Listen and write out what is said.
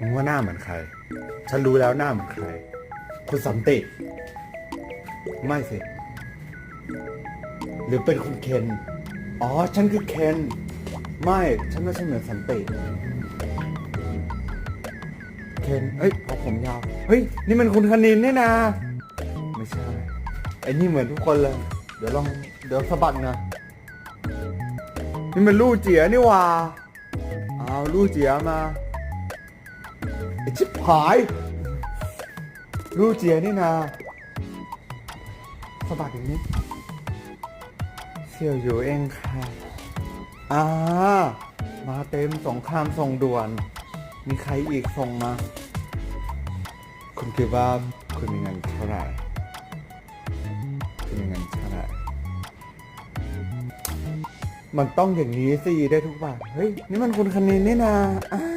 มึงว่าหน้าเหมือนใคร ฉันรู้แล้วหน้าเหมือนใคร คุณสันติ ไม่สิ หรือเป็นคุณเคน อ๋อ ฉันคือเคน ไม่ ฉันไม่ใช่เหมือนสันติ เคน เอ้ยพอผมยาว เฮ้ย นี่มันคุณคณินนี่นาไม่ใช่ ไอ้นี่เหมือนทุกคนเลย เดี๋ยวลอง เดี๋ยวสะบัดนะ นี่มันลู่เจียนี่ว่า เอาลู่เจียมา ชิบหายลู่เจียนี่นาสะบัดอย่างนี้เสี่ยวอยู่เองค่ะอ่ามาเต็มสงครามส่งด่วน มีใครอีกส่งมา คุณคิดว่าคุณมีเงินเท่าไหร่คุณมีเงินเท่าไหร่ มันต้องอย่างนี้สิได้ทุกบาทเฮ้ย นี่มันคุณคณินนี่นาอ่า